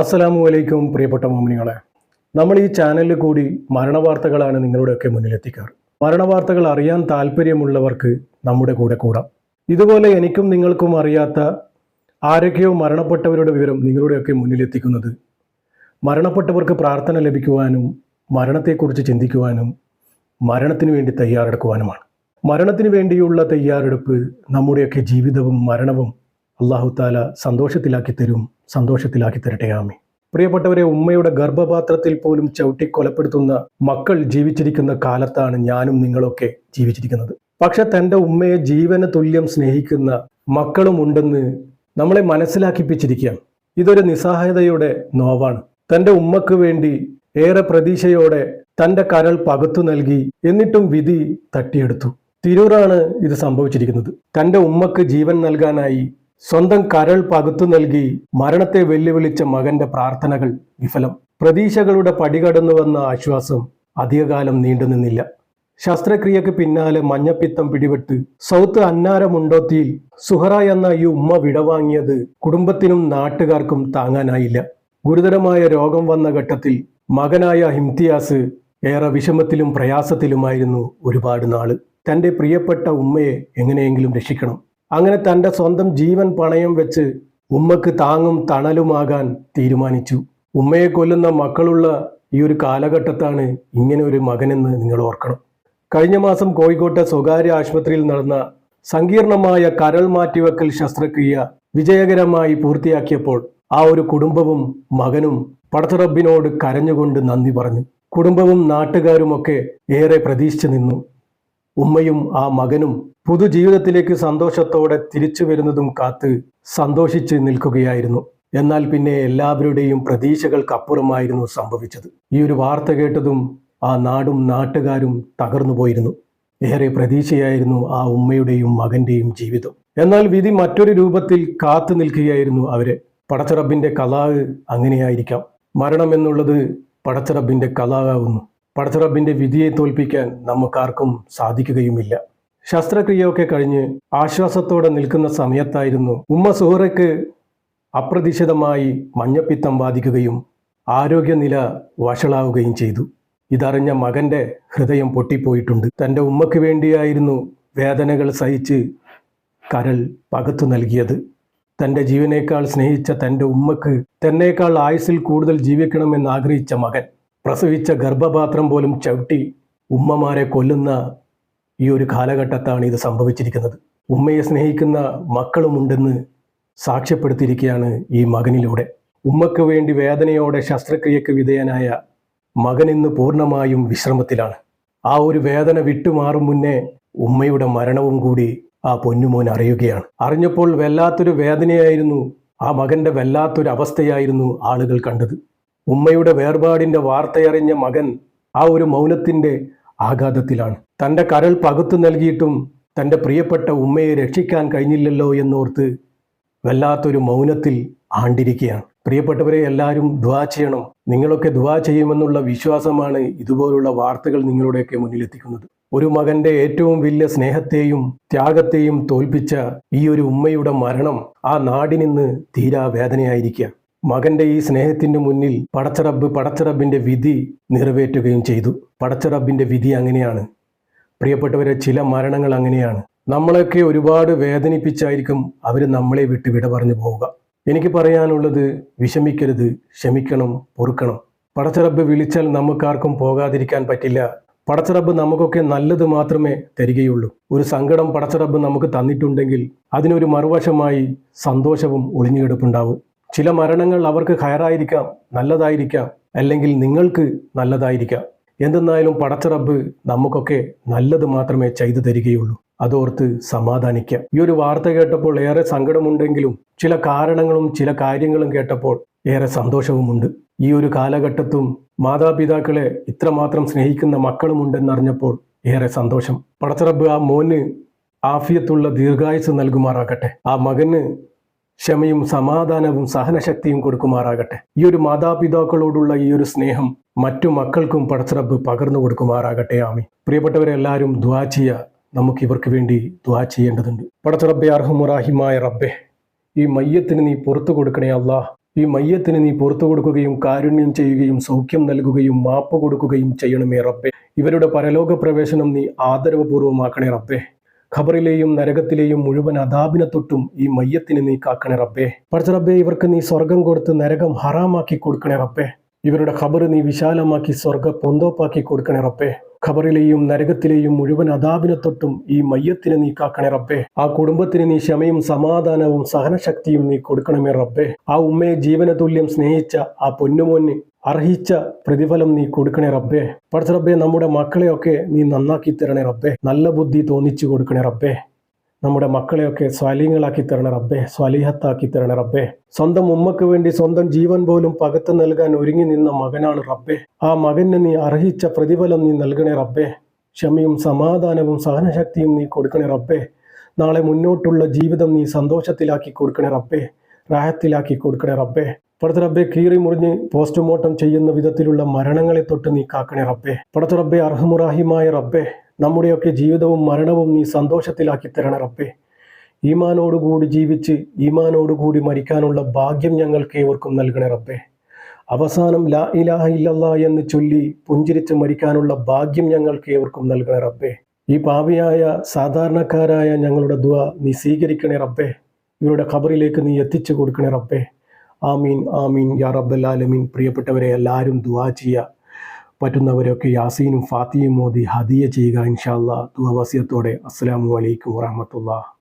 അസ്സലാമു അലൈക്കും പ്രിയപ്പെട്ട മോമിനികളെ. നമ്മൾ ഈ ചാനലിൽ കൂടി മരണവാർത്തകളാണ് നിങ്ങളുടെയൊക്കെ മുന്നിലെത്തിക്കാറ് മരണവാർത്തകൾ അറിയാൻ താല്പര്യമുള്ളവർക്ക് നമ്മുടെ കൂടെ കൂടാം. ഇതുപോലെ എനിക്കും നിങ്ങൾക്കും അറിയാത്ത ആരൊക്കെയോ മരണപ്പെട്ടവരുടെ വിവരം നിങ്ങളുടെയൊക്കെ മുന്നിലെത്തിക്കുന്നത് മരണപ്പെട്ടവർക്ക് പ്രാർത്ഥന ലഭിക്കുവാനും മരണത്തെക്കുറിച്ച് ചിന്തിക്കുവാനും മരണത്തിന് വേണ്ടി തയ്യാറെടുക്കുവാനുമാണ്. മരണത്തിന് വേണ്ടിയുള്ള തയ്യാറെടുപ്പ് നമ്മുടെയൊക്കെ ജീവിതവും മരണവും അള്ളാഹു താല സന്തോഷത്തിലാക്കി തരും സന്തോഷത്തിലാക്കി തരട്ടെ ആമി പ്രിയപ്പെട്ടവരെ ഉമ്മയുടെ ഗർഭപാത്രത്തിൽ പോലും ചവിട്ടി കൊലപ്പെടുത്തുന്ന മക്കൾ ജീവിച്ചിരിക്കുന്ന കാലത്താണ് ഞാനും നിങ്ങളൊക്കെ ജീവിച്ചിരിക്കുന്നത്. പക്ഷെ തന്റെ ഉമ്മയെ ജീവന തുല്യം സ്നേഹിക്കുന്ന മക്കളും ഉണ്ടെന്ന് നമ്മളെ മനസ്സിലാക്കിപ്പിച്ചിരിക്കുകയാണ്. ഇതൊരു നിസ്സഹായതയുടെ നോവാണ്. തന്റെ ഉമ്മക്ക് വേണ്ടി ഏറെ പ്രതീക്ഷയോടെ തന്റെ കരൾ പകുത്തു നൽകി എന്നിട്ടും വിധി തട്ടിയെടുത്തു. തിരൂറാണ് ഇത് സംഭവിച്ചിരിക്കുന്നത്. തന്റെ ഉമ്മക്ക് ജീവൻ നൽകാനായി സ്വന്തം കരൾ പകുത്തു നൽകി മരണത്തെ വെല്ലുവിളിച്ച മകന്റെ പ്രാർത്ഥനകൾ വിഫലം. പ്രതീക്ഷകളുടെ പടികടന്നു വന്ന ആശ്വാസം അധികകാലം നീണ്ടുനിന്നില്ല. ശസ്ത്രക്രിയക്ക് പിന്നാലെ മഞ്ഞപ്പിത്തം പിടിപെട്ട് സൗത്ത് അന്നാരമുണ്ടോത്തിയിൽ സുഹറ എന്ന ഈ ഉമ്മ വിടവാങ്ങിയത് കുടുംബത്തിനും നാട്ടുകാർക്കും താങ്ങാനായില്ല. ഗുരുതരമായ രോഗം വന്ന ഘട്ടത്തിൽ മകനായ ഹിംതിയാസ് ഏറെ വിഷമത്തിലും പ്രയാസത്തിലുമായിരുന്നു ഒരുപാട് നാൾ. തന്റെ പ്രിയപ്പെട്ട ഉമ്മയെ എങ്ങനെയെങ്കിലും രക്ഷിക്കണം. അങ്ങനെ തന്റെ സ്വന്തം ജീവൻ പണയം വെച്ച് ഉമ്മക്ക് താങ്ങും തണലുമാകാൻ തീരുമാനിച്ചു. ഉമ്മയെ കൊല്ലുന്ന മക്കളുള്ള ഈ ഒരു കാലഘട്ടത്താണ് ഇങ്ങനെ ഒരു മകനെന്ന് നിങ്ങൾ ഓർക്കണം. കഴിഞ്ഞ മാസം കോഴിക്കോട്ടെ സ്വകാര്യ ആശുപത്രിയിൽ നടന്ന സങ്കീർണമായ കരൾ മാറ്റിവെക്കൽ ശസ്ത്രക്രിയ വിജയകരമായി പൂർത്തിയാക്കിയപ്പോൾ ആ ഒരു കുടുംബവും മകനും പടത്തറബിനോട് കരഞ്ഞുകൊണ്ട് നന്ദി പറഞ്ഞു. കുടുംബവും നാട്ടുകാരുമൊക്കെ ഏറെ പ്രതീക്ഷിച്ചു നിന്നു. ഉമ്മയും ആ മകനും പുതുജീവിതത്തിലേക്ക് സന്തോഷത്തോടെ തിരിച്ചു വരുന്നതും കാത്ത് സന്തോഷിച്ച് നിൽക്കുകയായിരുന്നു. എന്നാൽ പിന്നെ എല്ലാവരുടെയും പ്രതീക്ഷകൾക്കപ്പുറമായിരുന്നു സംഭവിച്ചത്. ഈ ഒരു വാർത്ത കേട്ടതും ആ നാടും നാട്ടുകാരും തകർന്നു പോയിരുന്നു. ഏറെ പ്രതീക്ഷയായിരുന്നു ആ ഉമ്മയുടെയും മകന്റെയും ജീവിതം. എന്നാൽ വിധി മറ്റൊരു രൂപത്തിൽ കാത്തു നിൽക്കുകയായിരുന്നു അവരെ. പടച്ചറബിന്റെ കലാവ് അങ്ങനെയായിരിക്കാം. മരണം എന്നുള്ളത് പടച്ചറബിന്റെ കലാകാവുന്നു പടച്ചറബിന്റെ വിധിയെ തോൽപ്പിക്കാൻ നമുക്കാർക്കും സാധിക്കുകയുമില്ല. ശസ്ത്രക്രിയയൊക്കെ കഴിഞ്ഞ് ആശ്വാസത്തോടെ നിൽക്കുന്ന സമയത്തായിരുന്നു ഉമ്മ സുഹറയ്ക്ക് അപ്രതീക്ഷിതമായി മഞ്ഞപ്പിത്തം ബാധിക്കുകയും ആരോഗ്യനില വഷളാവുകയും ചെയ്തു. ഇതറിഞ്ഞ മകന്റെ ഹൃദയം പൊട്ടിപ്പോയിട്ടുണ്ട്. തന്റെ ഉമ്മയ്ക്ക് വേണ്ടിയായിരുന്നു വേദനകൾ സഹിച്ച് കരൾ പകത്തു നൽകിയത്. തന്റെ ജീവനേക്കാൾ സ്നേഹിച്ച തന്റെ ഉമ്മക്ക് തന്നേക്കാൾ ആയുസിൽ കൂടുതൽ ജീവിക്കണമെന്ന് ആഗ്രഹിച്ച മകൻ പ്രസവിച്ച ഗർഭപാത്രം പോലും ചവിട്ടി ഉമ്മമാരെ കൊല്ലുന്ന ഈ ഒരു കാലഘട്ടത്താണ് ഇത് സംഭവിച്ചിരിക്കുന്നത്. ഉമ്മയെ സ്നേഹിക്കുന്ന മക്കളുമുണ്ടെന്ന് സാക്ഷ്യപ്പെടുത്തിയിരിക്കുകയാണ് ഈ മകനിലൂടെ. ഉമ്മക്ക് വേണ്ടി വേദനയോടെ ശസ്ത്രക്രിയക്ക് വിധേയനായ മകൻ ഇന്ന് പൂർണമായും വിശ്രമത്തിലാണ്. ആ ഒരു വേദന വിട്ടുമാറും മുന്നേ ഉമ്മയുടെ മരണവും കൂടി ആ പൊന്നുമോൻ അറിയുകയാണ്. അറിഞ്ഞപ്പോൾ വല്ലാത്തൊരു വേദനയായിരുന്നു ആ മകന്റെ വല്ലാത്തൊരു അവസ്ഥയായിരുന്നു ആളുകൾ കണ്ടത്. ഉമ്മയുടെ വേർപാടിന്റെ വാർത്തയറിഞ്ഞ മകൻ ആ ഒരു മൗനത്തിന്റെ ആഘാതത്തിലാണ്. തന്റെ കരൾ പകുത്തു നൽകിയിട്ടും തന്റെ പ്രിയപ്പെട്ട ഉമ്മയെ രക്ഷിക്കാൻ കഴിഞ്ഞില്ലല്ലോ എന്നോർത്ത് വല്ലാത്തൊരു മൗനത്തിൽ ആണ്ടിരിക്കുകയാണ്. പ്രിയപ്പെട്ടവരെ എല്ലാവരും ദ്വാ ചെയ്യണം. നിങ്ങളൊക്കെ ദ്വാ ചെയ്യുമെന്നുള്ള വിശ്വാസമാണ് ഇതുപോലുള്ള വാർത്തകൾ നിങ്ങളുടെയൊക്കെ മുന്നിലെത്തിക്കുന്നത് ഒരു മകന്റെ ഏറ്റവും വലിയ സ്നേഹത്തെയും ത്യാഗത്തെയും തോൽപ്പിച്ച ഈ ഒരു ഉമ്മയുടെ മരണം ആ നാടിനിന്ന് തീരാ വേദനയായിരിക്കുക. മകന്റെ ഈ സ്നേഹത്തിന്റെ മുന്നിൽ പടച്ചറബ് പടച്ചറബിന്റെ വിധി നിറവേറ്റുകയും ചെയ്തു. പടച്ചറബിന്റെ വിധി അങ്ങനെയാണ്. പ്രിയപ്പെട്ടവരെ ചില മരണങ്ങൾ അങ്ങനെയാണ്. നമ്മളൊക്കെ ഒരുപാട് വേദനിപ്പിച്ചായിരിക്കും അവർ നമ്മളെ വിട്ട് വിട പറഞ്ഞു പോവുക. എനിക്ക് പറയാനുള്ളത് വിഷമിക്കരുത് ക്ഷമിക്കണം പൊറുക്കണം. പടച്ചറബ് വിളിച്ചാൽ നമുക്കാർക്കും പോകാതിരിക്കാൻ പറ്റില്ല. പടച്ചറബ് നമുക്കൊക്കെ നല്ലത് മാത്രമേ തരികയുള്ളൂ. ഒരു സങ്കടം പടച്ചറബ് നമുക്ക് തന്നിട്ടുണ്ടെങ്കിൽ അതിനൊരു മറുവശമായി സന്തോഷവും ഒളിഞ്ഞുകിടപ്പുണ്ടാവും. ചില മരണങ്ങൾ അവർക്ക് ഹയറായിരിക്കാം നല്ലതായിരിക്കാം അല്ലെങ്കിൽ നിങ്ങൾക്ക് നല്ലതായിരിക്കാം. എന്തെന്നായാലും പടച്ചറബ് നമുക്കൊക്കെ നല്ലത് മാത്രമേ ചെയ്തു തരികയുള്ളൂ. അതോർത്ത് സമാധാനിക്കാം. ഈ ഒരു വാർത്ത കേട്ടപ്പോൾ ഏറെ സങ്കടമുണ്ടെങ്കിലും ചില കാരണങ്ങളും ചില കാര്യങ്ങളും കേട്ടപ്പോൾ ഏറെ സന്തോഷവുമുണ്ട്. ഈ ഒരു കാലഘട്ടത്തും മാതാപിതാക്കളെ ഇത്രമാത്രം സ്നേഹിക്കുന്ന മക്കളും ഉണ്ടെന്നറിഞ്ഞപ്പോൾ ഏറെ സന്തോഷം. പടച്ചറബ് ആ മോന് ആഫിയത്തുള്ള ദീർഘായുസ് നൽകുമാറാകട്ടെ. ആ മകന് ക്ഷമയും സമാധാനവും സഹനശക്തിയും കൊടുക്കുമാറാകട്ടെ. ഈ ഒരു മാതാപിതാക്കളോടുള്ള ഈ ഒരു സ്നേഹം മറ്റു മക്കൾക്കും പടച്ചറബ് പകർന്നു കൊടുക്കുമാറാകട്ടെ. ആമി പ്രിയപ്പെട്ടവരെല്ലാവരും ദ്വാ ചെയ്യുക നമുക്ക് ഇവർക്ക് വേണ്ടി ദ്വാ ചെയ്യേണ്ടതുണ്ട്. പടച്ചിറബെ അർഹമുറാഹിമായ റബ്ബെ ഈ മയ്യത്തിന് നീ പുറത്തു കൊടുക്കണേ അല്ലാ. ഈ മയ്യത്തിന് നീ പുറത്തു കൊടുക്കുകയും കാരുണ്യം ചെയ്യുകയും സൗഖ്യം നൽകുകയും മാപ്പ് കൊടുക്കുകയും ചെയ്യണമേ റബ്ബെ. ഇവരുടെ പരലോക പ്രവേശനം നീ ആദരവപൂർവമാക്കണേ റബ്ബേ. ഖബറിലെയും നരകത്തിലെയും മുഴുവൻ അതാപിനെ തൊട്ടും ഈ മയ്യത്തിന് നീ കാക്കണേ റബ്ബേ. പഠിച്ച റബ്ബേ ഇവർക്ക് നീ സ്വർഗം കൊടുത്ത് നരകം ഹറാമാക്കി കൊടുക്കണേ റബ്ബേ. ഇവരുടെ ഖബർ നീ വിശാലമാക്കി സ്വർഗ പൊന്തോപ്പാക്കി കൊടുക്കണേ റബ്ബേ. ഖബറിലെയും നരകത്തിലെയും മുഴുവൻ അതാപിനെ തൊട്ടും ഈ മയ്യത്തിന് നീ കാക്കണേ റബ്ബേ. ആ കുടുംബത്തിന് നീ ക്ഷമയും സമാധാനവും സഹനശക്തിയും നീ കൊടുക്കണമേ റബ്ബേ. ആ ഉമ്മയെ ജീവനതുല്യം സ്നേഹിച്ച ആ പൊന്നുമോന് അർഹിച്ച പ്രതിഫലം നീ കൊടുക്കണേ റബ്ബേ. പഠിച്ച റബ്ബേ നമ്മുടെ മക്കളെയൊക്കെ നീ നന്നാക്കി തരണേ റബ്ബേ. നല്ല ബുദ്ധി തോന്നിച്ചു കൊടുക്കണേ റബ്ബേ. നമ്മുടെ മക്കളെയൊക്കെ സ്വാലീങ്ങളാക്കി തരണ റബ്ബേ സ്വാലിഹത്താക്കി തരണ റബ്ബേ. സ്വന്തം ഉമ്മക്ക് വേണ്ടി സ്വന്തം ജീവൻ പോലും പകത്ത് നൽകാൻ ഒരുങ്ങി നിന്ന മകനാണ് റബ്ബേ. ആ മകന് നീ അർഹിച്ച പ്രതിഫലം നീ നൽകണേ റബ്ബേ. ക്ഷമയും സമാധാനവും സഹനശക്തിയും നീ കൊടുക്കണേ റബ്ബേ. നാളെ മുന്നോട്ടുള്ള ജീവിതം നീ സന്തോഷത്തിലാക്കി കൊടുക്കണേ റബ്ബേ. റാഹത്തിലാക്കി കൊടുക്കണേ റബ്ബേ. പടത്ത റബ്ബെ കീറി മുറിഞ്ഞ് പോസ്റ്റ്മോർട്ടം ചെയ്യുന്ന വിധത്തിലുള്ള മരണങ്ങളെ തൊട്ട് നീ കാക്കണേ റബ്ബേ. പടത്ത റബ്ബെ അർഹമുറാഹിമായ റബ്ബേ. നമ്മുടെയൊക്കെ ജീവിതവും മരണവും നീ സന്തോഷത്തിലാക്കി തരണ റബ്ബേ. ഈമാനോടുകൂടി ജീവിച്ച് ഈമാനോടുകൂടി മരിക്കാനുള്ള ഭാഗ്യം ഞങ്ങൾക്ക് ഏവർക്കും നൽകണേ റബ്ബേ. അവസാനം ലാ ഇലാഹ ഇല്ലല്ലാ എന്ന് ചൊല്ലി പുഞ്ചിരിച്ച് മരിക്കാനുള്ള ഭാഗ്യം ഞങ്ങൾക്ക് ഏവർക്കും നൽകണേ റബ്ബേ. ഈ പാവിയായ സാധാരണക്കാരായ ഞങ്ങളുടെ ദുവ നീ സ്വീകരിക്കണേ റബ്ബേ. ഇവരുടെ ഖബറിലേക്ക് നീ എത്തിച്ചു കൊടുക്കണേ റബ്ബേ. ആമീൻ ആമീൻ യാ റബ്ബൽ ആലമീൻ. പ്രിയപ്പെട്ടവരെ എല്ലാവരും ദുവാ ചെയ്യുക പറ്റുന്നവരൊക്കെ യാസീനും ഫാത്തിയും മോദി ഹദിയ ചെയ്യുക ഇൻഷാല്ലാ ദുഹവാസ്യത്തോടെ അസ്സാം വലൈക്കും വറഹമത്തുള്ള